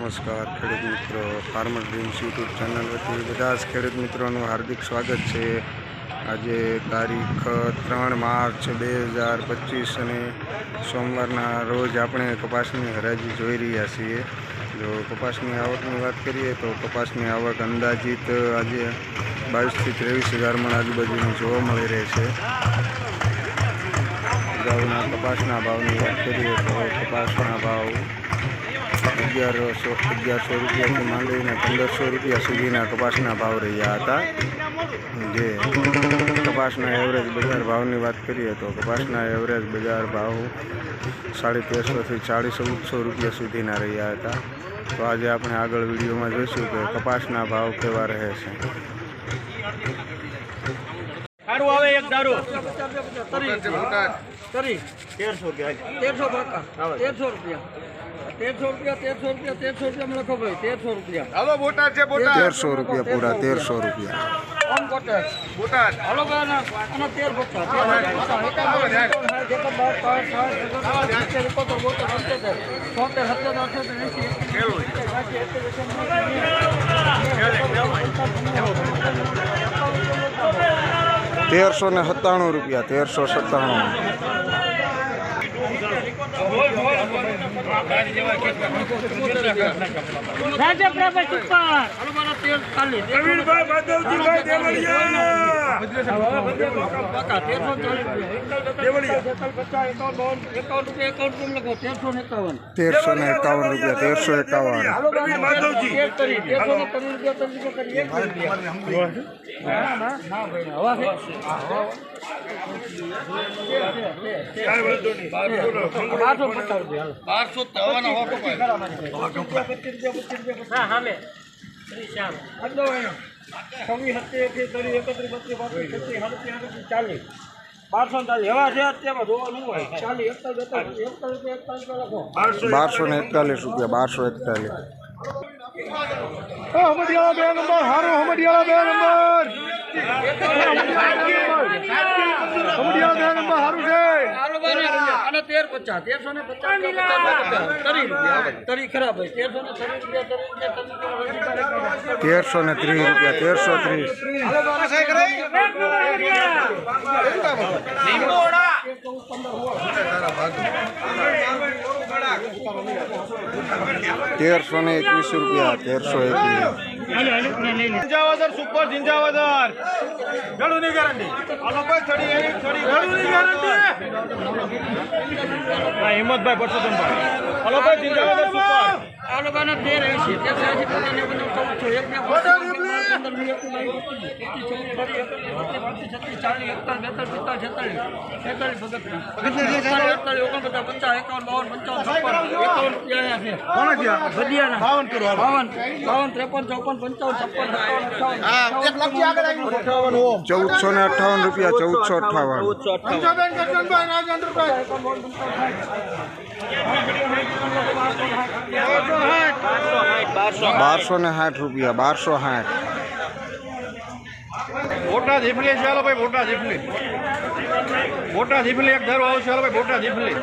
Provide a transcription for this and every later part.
નમસ્કાર, ખેડૂત મિત્રો. ફાર્મર ડ્રીમ્સ યુટ્યુબ ચેનલ વતી બધા જ ખેડૂત મિત્રોનું હાર્દિક સ્વાગત છે. આજે તારીખ ત્રણ માર્ચ બે હજાર પચીસ અને સોમવારના રોજ આપણે કપાસની હરાજી જોઈ રહ્યા છીએ. જો કપાસની આવકની વાત કરીએ તો કપાસની આવક અંદાજિત આજે બાવીસથી ત્રેવીસ હજાર મણ જોવા મળી રહે છે. અગાઉના કપાસના ભાવની વાત કરીએ તો કપાસના ભાવ અગિયારસો અગિયારસો રૂપિયાથી માંડીને પંદરસો રૂપિયા સુધીના કપાસના ભાવ રહ્યા હતા. જે કપાસના એવરેજ બજાર ભાવની વાત કરીએ તો કપાસના એવરેજ બજાર ભાવ સાડી તેરસોથી ચાળીસ રૂપિયા સુધીના રહ્યા હતા. તો આજે આપણે આગળ વિડીયોમાં જોઈશું કે કપાસના ભાવ કેવા રહે છે. સારું આવે એક દારૂ. તરી. તેરસો તેરસો તેરસો રૂપિયા. તેરસો રૂપિયા તેરસો રૂપિયા તેરસો રૂપિયા લખો ભાઈ તેરસો રૂપિયા હાલો બોટાદ છે તેરસો રૂપિયા પૂરા તેરસો રૂપિયા ઓમ બોટાદ હલો ભાઈ તેર પંચોતેર છોતેર સત્તર એંસી તેરસો ને સત્તાણું રૂપિયા તેરસો સત્તાણું હલો મારા તેર ચાલીસ પ્રવીણભાઈ માધવજીભાઈ દેવળિયા પકા તેરસો ચાલીસ દેવળિયા પચાસ એકાવન બાવન એકાવન રૂપિયા એકાવન રૂપિયા લખો તેરસો ને એકાવન રૂપિયા તેરસો એકાવન. માધવજી. બારસો આડત્રીસ ચાલીસ બારસો ને એકતાલીસ રૂપિયા, બારસો એકતાલીસ. હમડિયાળા બે નંબર, હારો હમડિયાળા બે નંબર. તેરસો ને ત્રીસ રૂપિયા તેરસો ત્રીસ તેરસો ને એકવીસ રૂપિયા તેરસો એકવીસ. ઝિંજાવાદર સુપર ઝિંજાવાદર ગળુની ગેરંટી હાલો ભાઈ થોડી એની થોડી ગળુની ગેરંટી હિંમતભાઈ પરસોત્તમભાઈ ભાઈ ઝિંજાવાદર સુપર આ લોકોના ચૌદ છો. એક ચાલીસ એકતાલીસ બેતાલીસ પિસ્તાલીસ છેતાલીસ. અડતાલીસ અડતાલીસ ઓગણપચાસ પચાસ એકાવન બાવન પંચાવન એકાવન ભજીયાના બાવન બાવન બાવન ત્રેપન ચોપન પંચાવન છપ્પન અઠાવન. ચૌદસો ને અઠાવન રૂપિયા ચૌદસો અઠાવન. ચૌદસો અઠાવન. બારસો ને સાઠ રૂપિયા બારસો સાઠ. મોટા જીફલી ચાલો ભાઈ મોટા જીફલી મોટા જીફલી એક ધરો આવશે ચાલો ભાઈ મોટા જીફલી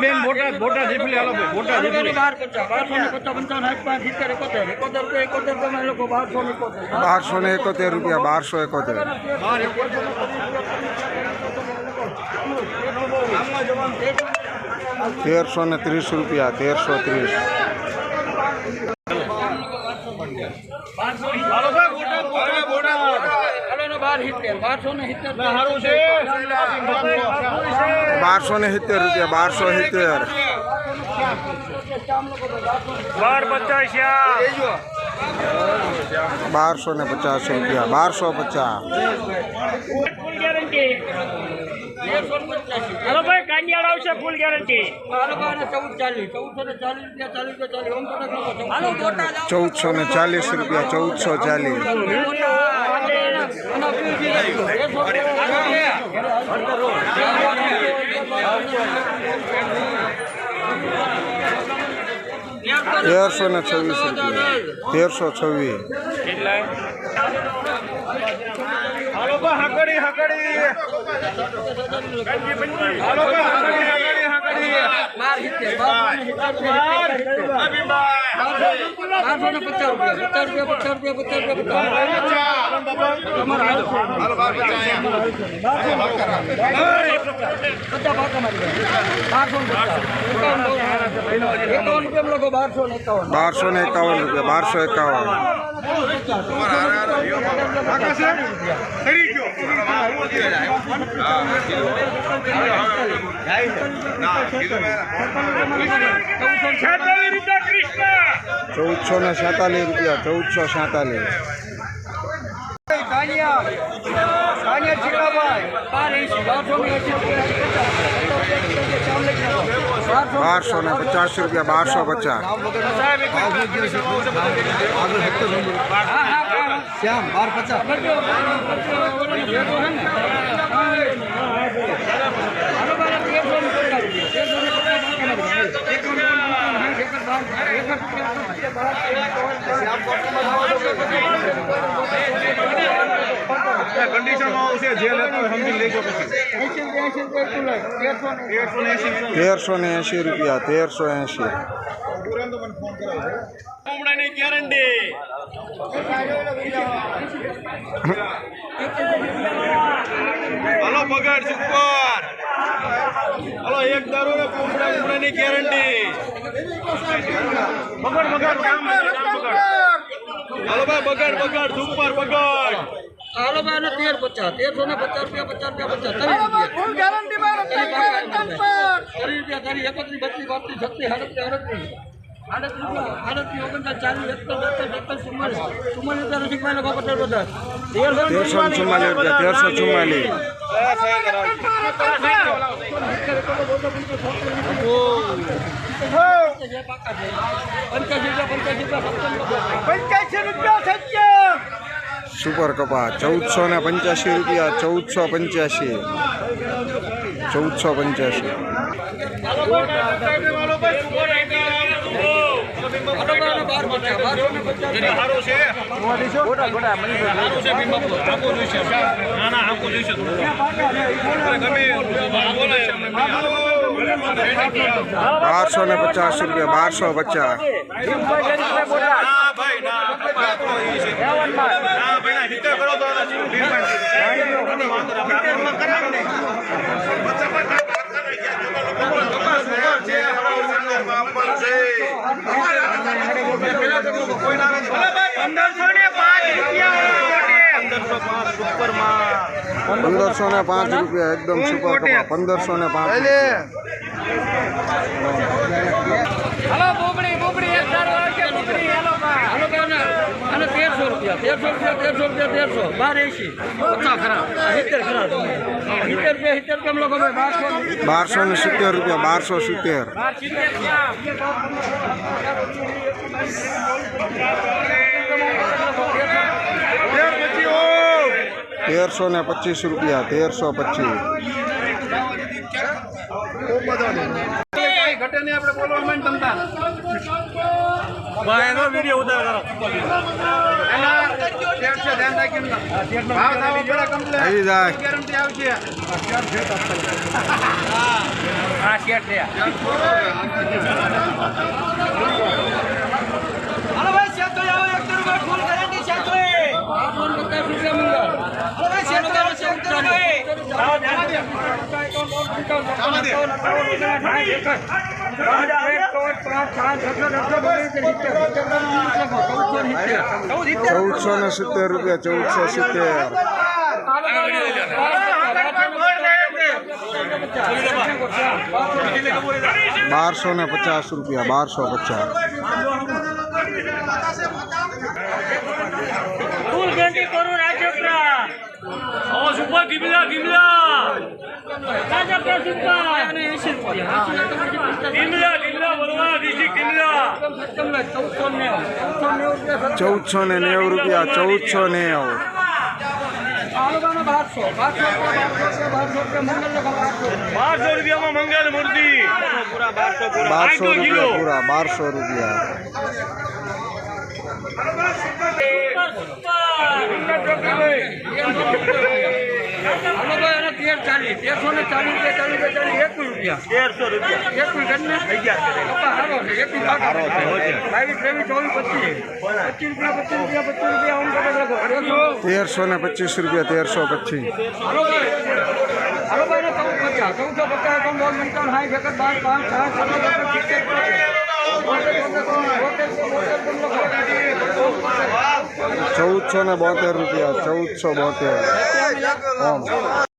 બેન મોટા મોટા જીફલી હાલો ભાઈ મોટા જીફલી બારસો ને એકોતેર રૂપિયા બારસો એકોતેર તેરસો ને ત્રીસ રૂપિયા તેરસો ત્રીસ હાલો ભાઈ મોટા મોટા મોટા હાલો ને બાર સિત્તેર બારસો ને સિત્તેર સારું છે બારસો ને સિત્તેર રૂપિયા બારસો સિત્તેર બાર પચાસ બારસો ને પચાસ રૂપિયા બારસો પચાસ હાલો ભાઈ કાંડિયાળ આવશે ફૂલ ગેરંટી ચૌદસો ને ચાલીસ રૂપિયા. ચૌદસો ને ચાલીસ. રૂપિયા ચૌદસો ચાલીસ તેરસો ને છવ્વીસ રૂપિયા. તેરસો છવ્વીસ. હાલો ભાઈ હાકડી હાકડી હાલો ભાઈ હાકડી હાકડી હાકડી બાર સિત્તેર બાર બારસો ને પચાસ રૂપિયા પચાસ રૂપિયા પચાસ રૂપિયા પચાસ રૂપિયા પચાસ બાકા મારી બારસો ને પચાસ એકાવન એકાવન રૂપિયા લોકો બારસો ને એકાવન ચૌદસો ને સાતાલીસ રૂપિયા ચૌદસો સાતાલીસ બારસો ને પચાસ. રૂપિયા બારસો પચાસ શ્યામ બાર પચાસ. કન્ડિશનમાં આવશે જે લેતો સમજી લેજો પછી. તેરસો ને એંશી રૂપિયા તેરસો એંશી. કુમડાની ગેરંટી હલો પગાર સુપર હલો એક દારૂ ને કુમડા કુમડાની ગેરંટી બગાડ બગડ કામ બગડ. હાલો ભાઈ બગડ બગડ સુપર બગડ. હાલો ભાઈ તેર પચાસ તેરસો ને પચાસ રૂપિયા પચાસ રૂપિયા પચાસ એકત્રીસ બત્રીસ બત્રીસ છત્રીસ સાડત્રીસ અડત્રીસ તેરસો ચુમ્માલીસ. રૂપિયા તેરસો ચુમ્માલીસ. રૂપિયા સુપર કપા ચૌદસો ને પંચ્યાસી રૂપિયા ચૌદસો પંચ્યાસી. ચૌદસો પંચ્યાસી. ને ના ના આખું જોઈશું ગમે. બારસો ને પચાસ રૂપિયા, બારસો પચાસ. હિતે કરો તો પંદરસો ને પાંચ રૂપિયા, એકદમ સુપર પંદરસો ને પાંચ હાલો બોબડી બોબડી એક સારો આવશે બોબડી હેલો હાલો અને તેરસો રૂપિયા તેરસો રૂપિયા તેરસો રૂપિયા તેરસો. બાર એસી પચાસ ખરા સિત્તેર ખરા સિત્તેર રૂપિયા સિત્તેર કેમ લોકો ભાઈ? બારસો બારસો ને સિત્તેર રૂપિયા બારસો સિત્તેર. તેરસો ને પચીસ રૂપિયા તેરસો પચીસ ઘટે નહીં આપણે બોલવા માંડ તમતા ભાઈ એનો વિડિયો ઉતાર કરો. ગેરંટી આવશે. હા શેઠ છે. હાલો ભાઈ ચૌદસો ને સિત્તેર રૂપિયા ચૌદસો સિત્તેર બારસો ને પચાસ રૂપિયા બારસો પચાસ ફૂલ ગેરંટી કરું રાજપરા ઓ સુપર ગિમલા ગિમલા રાજપરા સુપર અને 80 રૂપિયા ગિમલા ગિમલા બોલવા દીજી ગિમલા ચૌદસો ને નેવું રૂપિયા, ચૌદસો નેવું. બારસો રૂપિયામાં મંગલ મૂર્તિ બારસો રૂપિયા. પૂરા બારસો રૂપિયા હાલો ભાઈ અને તેર ચાલીસ તેરસો ને ચાલીસ રૂપિયા ચાલીસ રૂપિયા ચાલીસ એકવીસ રૂપિયા તેરસો રૂપિયા એકવીસ કપા હારો છે એકવીસ હારો છે બાવીસ ત્રેવીસ ચોવીસ પચીસ પચીસ રૂપિયા પચીસ રૂપિયા પચીસ રૂપિયા આમ કરે લખો તેરસો ને પચીસ રૂપિયા તેરસો પચીસ હાલો ભાઈ હાલો ભાઈ ને ચૌદ પચાસ ચૌદસો પચાસ દોઢ પંચાવન સાઠ એકર પાંચ પાંચ સાત સાત સિત્તેર ચૌદસો ને બોતેર રૂપિયા ચૌદસો બોતેર.